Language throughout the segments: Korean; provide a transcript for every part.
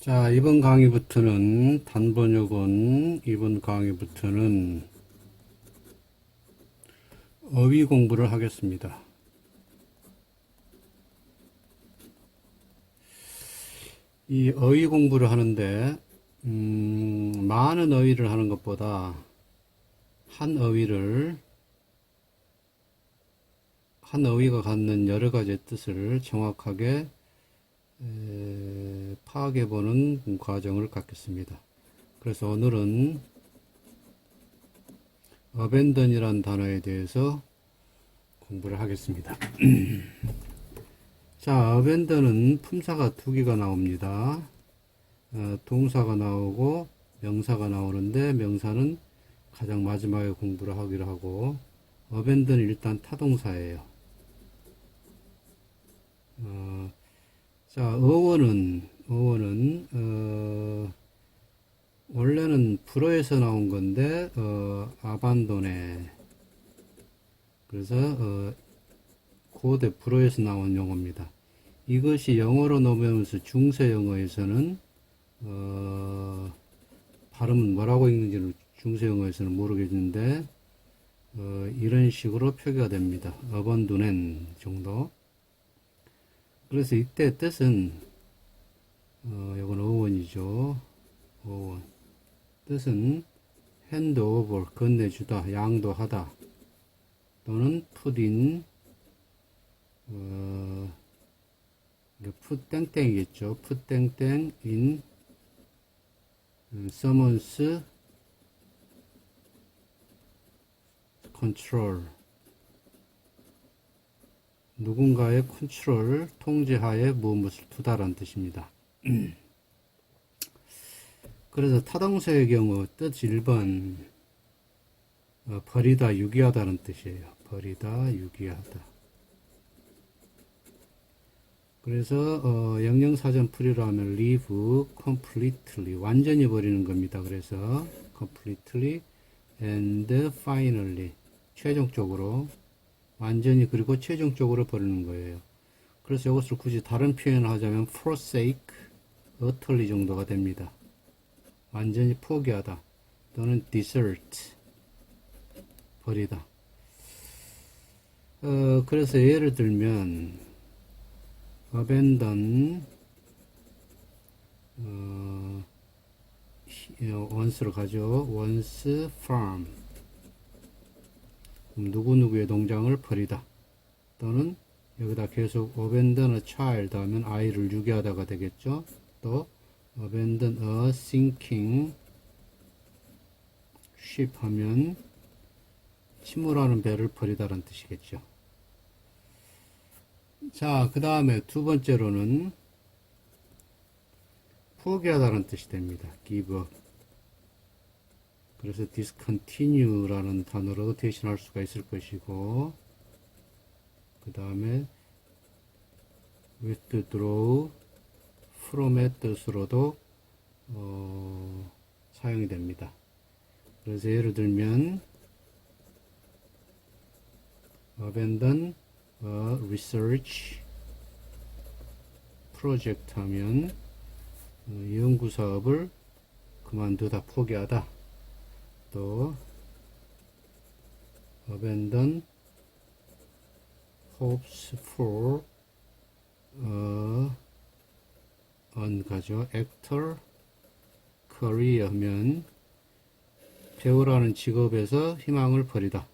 자, 이번 강의부터는 단번역은 이번 강의부터는 어휘 공부를 하겠습니다. 이 어휘 공부를 하는데 음, 많은 어휘를 하는 것보다 한 어휘를 한 어휘가 갖는 여러 가지 뜻을 정확하게 에, 파악해보는 과정을 갖겠습니다. 그래서 오늘은 어벤던이란 단어에 대해서 공부를 하겠습니다. 자, 어벤던은 품사가 두 개가 나옵니다. 어, 동사가 나오고 명사가 나오는데 명사는 가장 마지막에 공부를 하기로 하고 어벤던은 일단 타동사예요. 어, 자, 어원은, 어원은, 어, 원래는 불어에서 나온 건데, 어, 아반도네. 그래서, 어, 고대 불어에서 나온 용어입니다. 이것이 영어로 넘어오면서 중세 영어에서는, 어, 발음은 뭐라고 읽는지는 중세 영어에서는 모르겠는데, 어, 이런 식으로 표기가 됩니다. 어번두넨 정도. 그래서 이때 뜻은 어, 이건 어원이죠. 어원. 뜻은 hand 건네주다, 양도하다 또는 put 어, put 땡땡이겠죠. put 땡땡 in someone's control 누군가의 컨트롤, 통제하에 무엇을 두다라는 뜻입니다. 그래서 타동사의 경우 뜻 1번 어, 버리다, 유기하다는 뜻이에요. 버리다, 유기하다. 그래서 어, 영영사전 풀이로 하면 leave completely 완전히 버리는 겁니다. 그래서 completely and finally 최종적으로 완전히 그리고 최종적으로 버리는 거예요. 그래서 이것을 굳이 다른 표현을 하자면 forsake, utterly 정도가 됩니다. 완전히 포기하다 또는 desert, 버리다. 어, 그래서 예를 들면 abandon 어, once로 가죠. once farm 누구누구의 동장을 버리다. 또는 여기다 계속 abandon a child 하면 아이를 유기하다가 되겠죠. 또 abandon a sinking ship 하면 침몰하는 배를 버리다라는 뜻이겠죠. 자, 그 다음에 두 번째로는 포기하다는 뜻이 됩니다. give up. 그래서 discontinue라는 단어로 대신할 수가 있을 것이고 그 다음에 withdraw from의 뜻으로도 어, 사용이 됩니다. 그래서 예를 들면 abandon research project 하면 어, 연구 사업을 그만두다 포기하다 또 abandon hopes for a on 가죠. actor career 하면 배우라는 직업에서 희망을 버리다.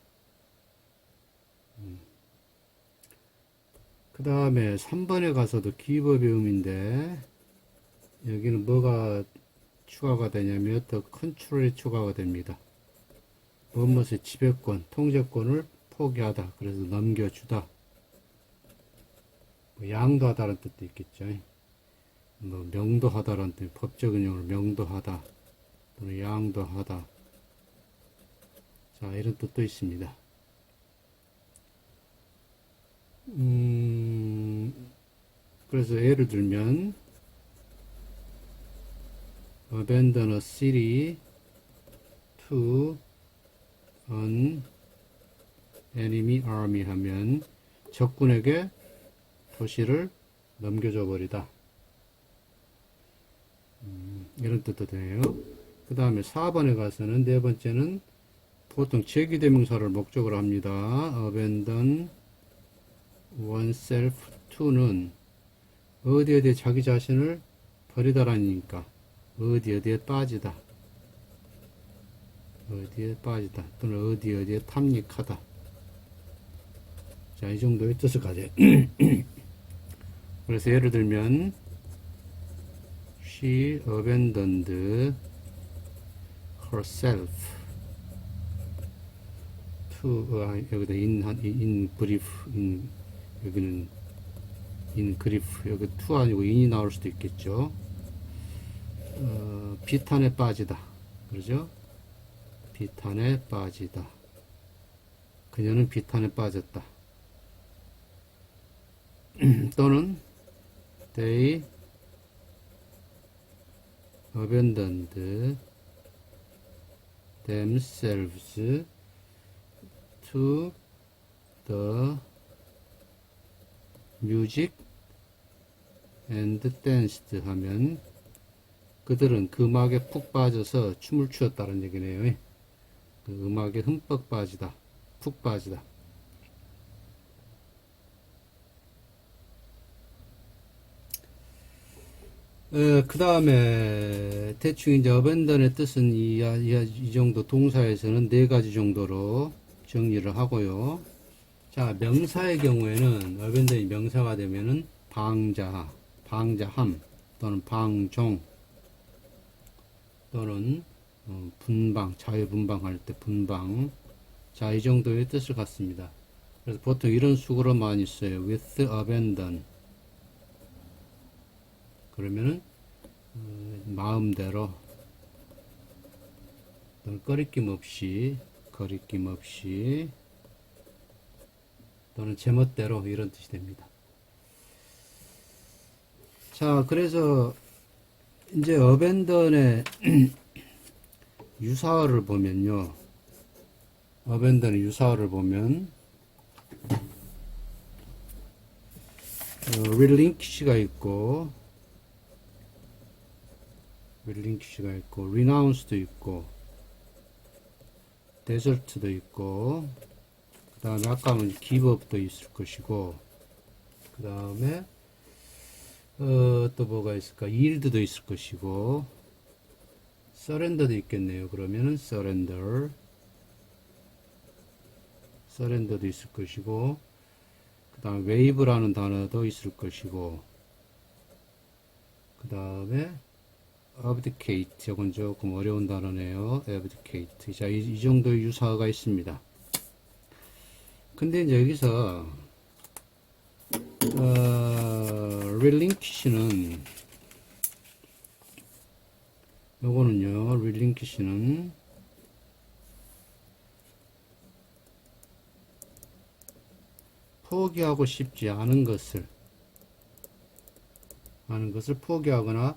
그 다음에 3번에 가서도 give 배움인데 여기는 뭐가 추가가 되냐면 더 컨트롤이 추가가 됩니다. 무엇의 지배권, 통제권을 포기하다. 그래서 넘겨주다. 뭐 양도하다라는 뜻도 있겠죠. 뭐 명도하다라는 뜻, 법적 은용으로 명도하다. 또는 양도하다. 자, 이런 뜻도 있습니다. 음, 그래서 예를 들면, abandon a city to an enemy army 하면 적군에게 도시를 넘겨줘 버리다. 음, 이런 뜻도 돼요. 그 다음에 4번에 가서는 네 번째는 보통 제기대명사를 목적으로 합니다. abandon oneself to는 어디 어디에 자기 자신을 버리다라니까 어디 어디에 빠지다 어디에 빠지다 또는 어디 어디에 탐닉하다 자 이 정도의 뜻을 가져 그래서 예를 들면 she abandoned herself to 아, 여기다 in 한- in brief in 여기는 in grief 여기 to 아니고 in이 나올 수도 있겠죠. 어, 비탄에 빠지다 그러죠? 비탄에 빠지다. 그녀는 비탄에 빠졌다. 또는 they abandoned themselves to the music and danced 하면 그들은 그 음악에 푹 빠져서 춤을 추었다는 얘기네요. 그 음악에 흠뻑 빠지다, 푹 빠지다. 그 다음에 대충 이제 어벤던의 뜻은 이, 이, 이 정도 동사에서는 네 가지 정도로 정리를 하고요. 자, 명사의 경우에는 어벤던이 명사가 되면은 방자, 방자함 또는 방종 또는 어, 분방, 자유분방할 때 분방. 자, 이 정도의 뜻을 갖습니다. 그래서 보통 이런 수구로 많이 써요. with abandon. 그러면은 어, 마음대로 또는 꺼리낌 없이 거리낌 없이 또는 제멋대로 이런 뜻이 됩니다. 자, 그래서 이제 어벤던의 유사어를 보면요. 어벤던의 유사어를 보면 어, relinquish가 있고 relinquish가 있고 renounce도 있고 desert도 있고 그 다음에 아까 하면 give up도 있을 것이고 그 다음에 어, 또 뭐가 있을까 yield도 있을 것이고 surrender도 있겠네요. 그러면은 surrender. Surrender도 있을 것이고 그 다음에 wave라는 단어도 있을 것이고 그 다음에 abdicate. 이건 조금 어려운 단어네요. abdicate. 자, 이, 이 정도의 유사어가 있습니다. 근데 이제 여기서 어, relinquish는 요거는요 relinquish는 포기하고 싶지 않은 것을 하는 것을 포기하거나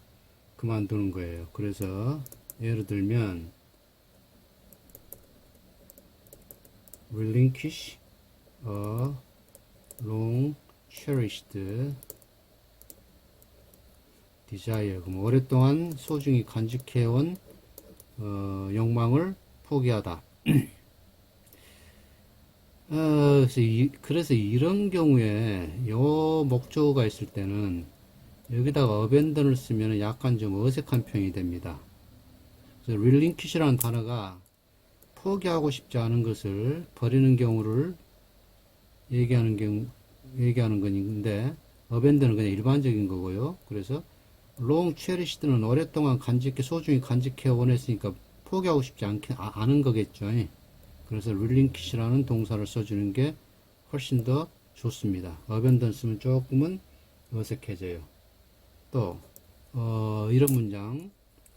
그만두는 거예요. 그래서 예를 들면 relinquish a long cherished desire 그럼 오랫동안 소중히 간직해온 어, 욕망을 포기하다. 어, 그래서, 이, 그래서 이런 경우에 요 목적어가 있을 때는 여기다가 어벤던을 쓰면 약간 좀 어색한 표현이 됩니다. 그래서 relinquish라는 단어가 포기하고 싶지 않은 것을 버리는 경우를 얘기하는 경우, 얘기하는 건데, 어벤던은 그냥 일반적인 거고요. 그래서 long cherished는 오랫동안 간직해, 소중히 간직해 원했으니까 포기하고 싶지 않게, 아, 않은 거겠죠. 그래서 relinquish라는 동사를 써주는 게 훨씬 더 좋습니다. 어벤던 쓰면 조금은 어색해져요. 또, 어, 이런 문장.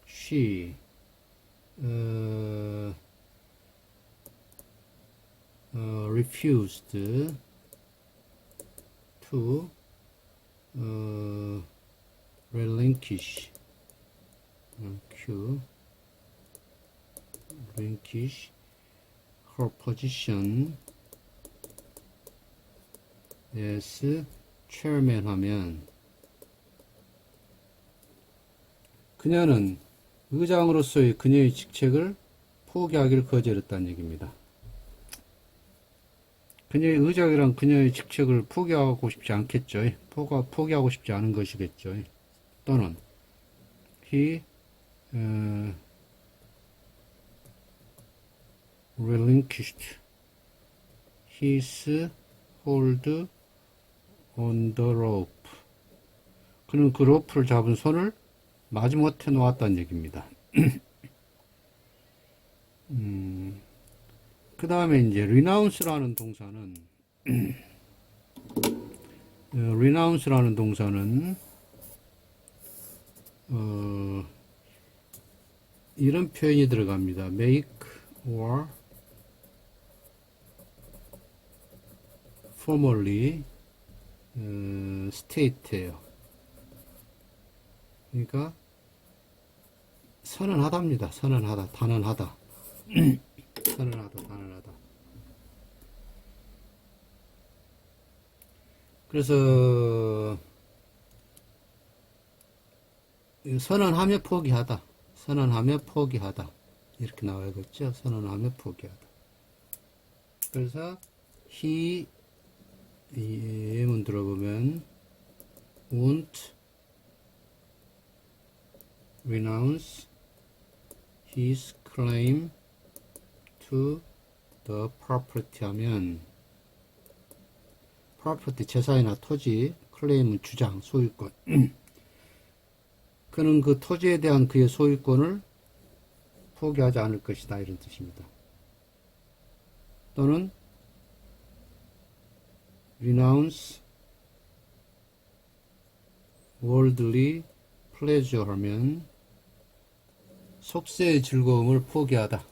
she, 어, 어, refused to 어, relinquish 어, Q relinquish her position as chairman 하면 그녀는 의장으로서의 그녀의 직책을 포기하기를 거절했다는 얘기입니다. 그녀의 의장이란 그녀의 직책을 포기하고 싶지 않겠죠. 포기하고 싶지 않은 것이겠죠. 또는 he 어, relinquished his hold on the rope. 그는 그 로프를 잡은 손을 마지못해 놓았다는 얘기입니다. 음, 그 다음에 이제 renounce라는 동사는 어, renounce라는 동사는 어, 이런 표현이 들어갑니다. make or formally 어, state예요. 그러니까 선언하다입니다. 선언하다, 단언하다. 선언하다, 단언하다. 그래서 선언하며 포기하다. 선언하며 포기하다. 이렇게 나와야겠죠. 선언하며 포기하다. 그래서 he 이 예문 들어보면 won't renounce his claim to the property 하면 property 재산이나 토지 클레임은 주장 소유권 그는 그 토지에 대한 그의 소유권을 포기하지 않을 것이다 이런 뜻입니다. 또는 renounce worldly pleasure 하면 속세의 즐거움을 포기하다.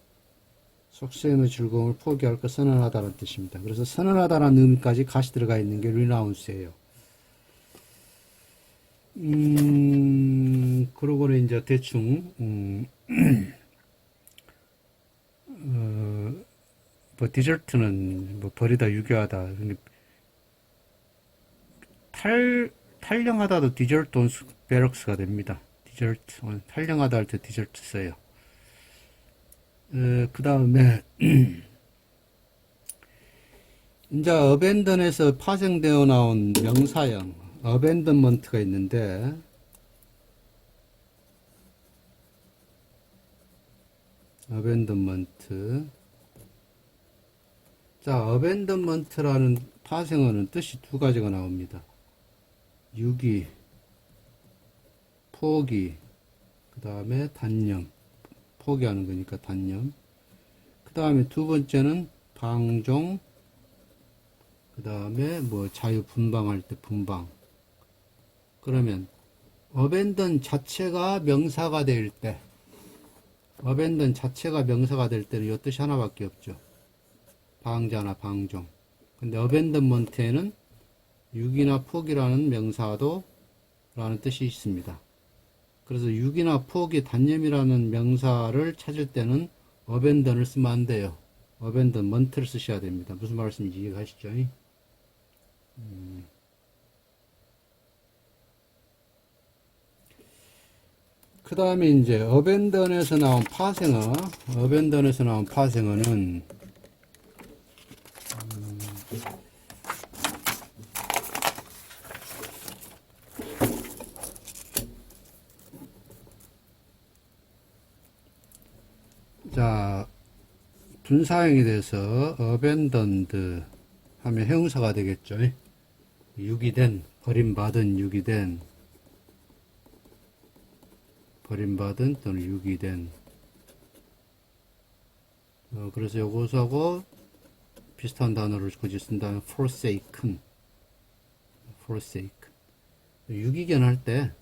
속세의 즐거움을 포기할 것 선언하다는 뜻입니다. 그래서 선언하다라는 의미까지 같이 들어가 있는 게 renounce예요. 음, 그러고는 이제 대충, 음, 어, 뭐, 디저트는 뭐, 버리다, 유교하다. 탈, 탈령하다도 디저트 온스 베럭스가 됩니다. 디저트, 어, 탈령하다 할 때 디저트 써요. 어, 그 다음에, 이제 어벤던에서 파생되어 나온 명사형, 어벤던먼트가 있는데, 어벤던먼트. 자, 어벤던먼트라는 파생어는 뜻이 두 가지가 나옵니다. 유기, 포기, 그 다음에 단념. 포기하는 거니까 단념. 그 다음에 두 번째는 방종, 그 다음에 뭐 자유 분방할 때 분방. 그러면 어벤던 자체가 명사가 될 때, 어벤던 자체가 명사가 될 때는 이 뜻이 하나밖에 없죠. 방자나 방종. 근데 어벤던먼트에는 육이나 포기라는 명사도 라는 뜻이 있습니다. 그래서 육이나 포기, 단념이라는 명사를 찾을 때는 어벤던을 쓰면 안 돼요. 어벤던먼트를 쓰셔야 됩니다. 무슨 말씀인지 이해가시죠? 음. 그 다음에 이제 어벤던에서 나온 파생어, 어벤던에서 나온 파생어는 자, 분사형이 돼서 abandoned 하면 형용사가 되겠죠. 유기된, 버림받은, 유기된, 버림받은 또는 유기된. 어, 그래서 요것하고 비슷한 단어를 굳이 쓴다면 forsaken, forsaken. 유기견 할 때,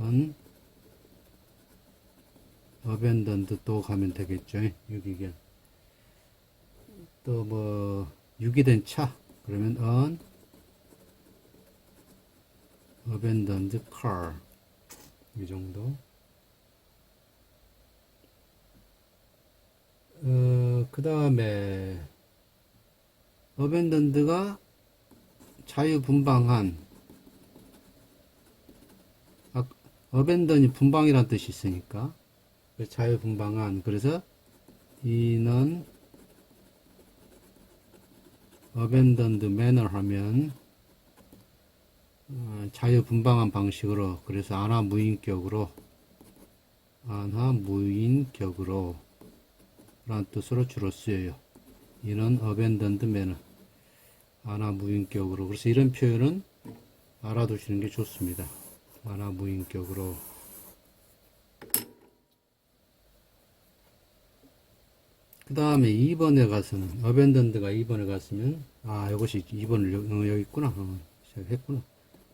un, abandoned 또 가면 되겠죠. 유기견. 또 뭐, 유기된 차. 그러면 un, abandoned car. 이 정도. 어, 그 다음에, abandoned가 자유분방한, 아, 어벤던이 분방이란 뜻이 있으니까 그 자유분방한. 그래서 이는 어벤던드 매너 하면 어, 자유분방한 방식으로 그래서 안하 무인격으로 안하 무인격으로 라는 뜻으로 주로 쓰여요. 이는 어벤던드 매너 안하 무인격으로 그래서 이런 표현은 알아두시는 게 좋습니다. 안하 무인격으로 그 다음에 2번에 가서는 어벤던드가 2번에 갔으면 아 이것이 2번을 여기, 어, 여기 있구나 어, 시작했구나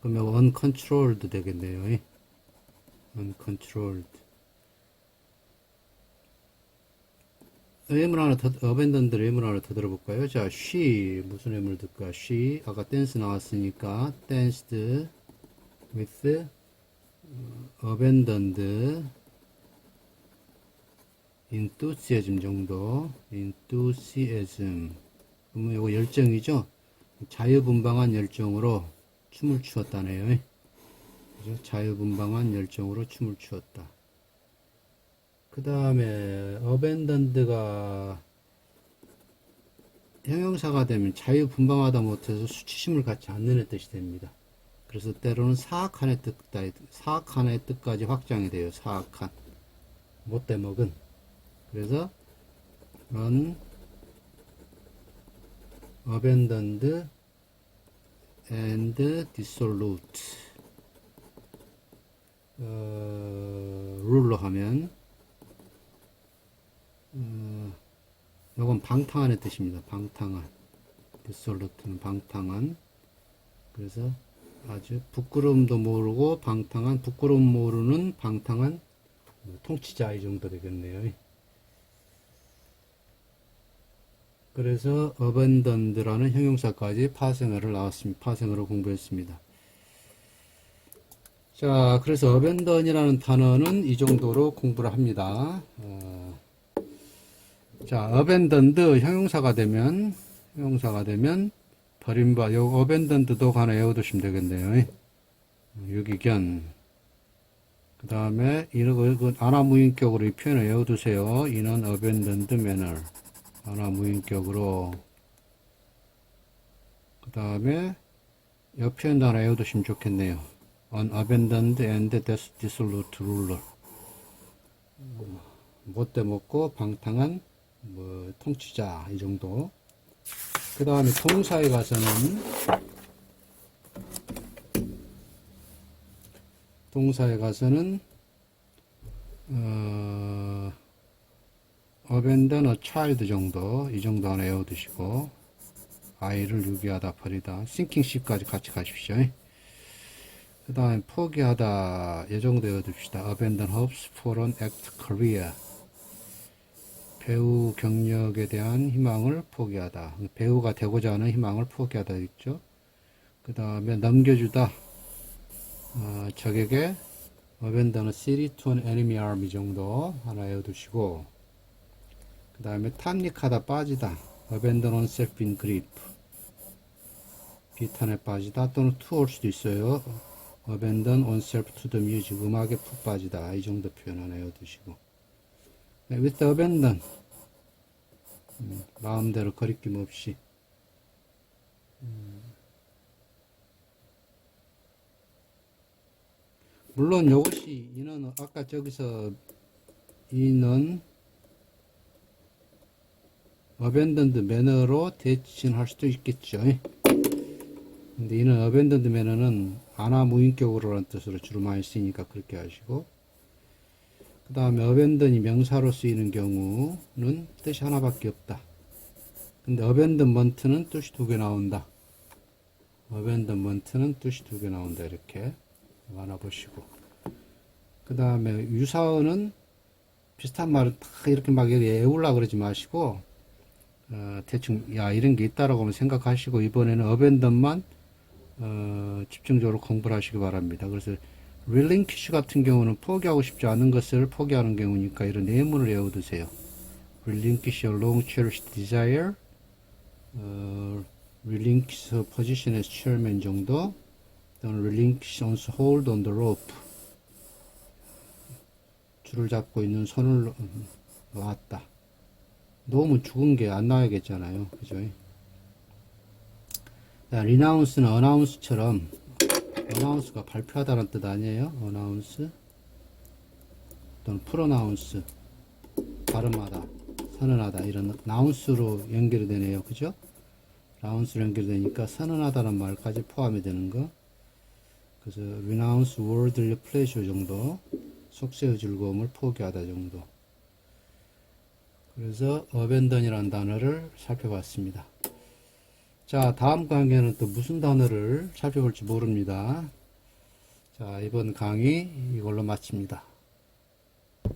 그러면 uncontrolled 되겠네요 예. uncontrolled 예물 하나 더 어벤던드 예물 하나 더 들어볼까요? 자 she 무슨 예물 들까? she 아까 댄스 나왔으니까 danced with 어, abandoned enthusiasm 정도 enthusiasm 그러면 이거 열정이죠? 자유분방한 열정으로 춤을 추었다네요. 그죠? 자유분방한 열정으로 춤을 추었다 그 다음에 abandoned가 형용사가 되면 자유분방하다 못해서 수치심을 갖지 않는 의 뜻이 됩니다. 그래서 때로는 사악한의 뜻, 사악한의 뜻까지 확장이 돼요 사악한. 못돼 먹은. 그래서 run abandoned and dissolute 어, 룰로 하면 어, 요건 방탕한의 뜻입니다. 방탕한 dissolute는 방탕한 그래서 아주 부끄러움도 모르고 방탕한 부끄러움 모르는 방탕한 통치자 이 정도 되겠네요. 그래서 abandoned라는 형용사까지 파생어를 나왔습니다. 파생어로 공부했습니다. 자, 그래서 abandon이라는 단어는 이 정도로 공부를 합니다. 어, 자, abandoned 형용사가 되면 형용사가 되면 버림바 요 abandoned도 하나 외워두시면 되겠네요. 유기견 그 다음에 이런 거, 그 아나무인격으로 이 표현을 외워두세요. 이는 abandoned manner 하나 무인격으로 그 다음에 옆 표현도 하나 외워두시면 좋겠네요. unabandoned and dissolute ruler 못돼 먹고 방탕한 뭐 통치자 이 정도. 그 다음에 동사에 가서는 동사에 가서는 어, abandon a child 정도 이 정도 하나 외워두시고 아이를 유기하다 버리다 sinking ship까지 같이 가십시오. 그 다음에 포기하다 이 정도 외워둡시다. abandon hopes for an act career 배우 경력에 대한 희망을 포기하다. 배우가 되고자 하는 희망을 포기하다 있죠. 그 다음에 넘겨주다. 어, 적에게 a city to an 정도 하나 외워두시고 그 다음에 탐닉하다 빠지다. oneself in grief 비탄에 빠지다. 또는 to 올 수도 있어요. abandon oneself 음악에 푹 빠지다. 이 정도 표현 하나 외워두시고. 네, with abandon 음, 마음대로 거리낌 없이 음. 물론 이것이 이는 아까 저기서 이는 어벤던드 매너로 대신할 수도 있겠죠. 근데 이는 어벤던드 매너는 아나 무인격으로라는 뜻으로 주로 많이 쓰이니까 그렇게 하시고 그 다음에 어벤던이 명사로 쓰이는 경우는 뜻이 하나밖에 없다. 근데 어벤던먼트는 뜻이 두 개 나온다. 어벤던먼트는 뜻이 두 개 나온다. 이렇게 알아보시고 그 다음에 유사어는 비슷한 말을 다 이렇게 막 여기 애울라 그러지 마시고 어, 대충 야 이런 게 있다라고 생각하시고 이번에는 어벤던만 어, 집중적으로 공부를 하시기 바랍니다. 그래서 relinquish 같은 경우는 포기하고 싶지 않은 것을 포기하는 경우니까 이런 예문을 외워두세요. relinquish a long cherished desire, 어, relinquish a position as chairman 정도, 또는 relinquish one's hold on the rope, 줄을 잡고 있는 손을 놓- 놓았다. 놓으면 죽은 게 안 나와야겠잖아요. 그죠? 자, 리나운스는 어나운스처럼 어나운스가 발표하다는 뜻 아니에요? 어나운스 또는 프로나운스 발음하다 선언하다 이런 나운스로 연결이 되네요. 그죠? 라운스로 연결되니까 선언하다는 말까지 포함이 되는 거. 그래서 renounce worldly pleasure 정도 속세의 즐거움을 포기하다 정도. 그래서 abandon이라는 단어를 살펴봤습니다. 자, 다음 강의에는 또 무슨 단어를 살펴볼지 모릅니다. 자, 이번 강의 이걸로 마칩니다.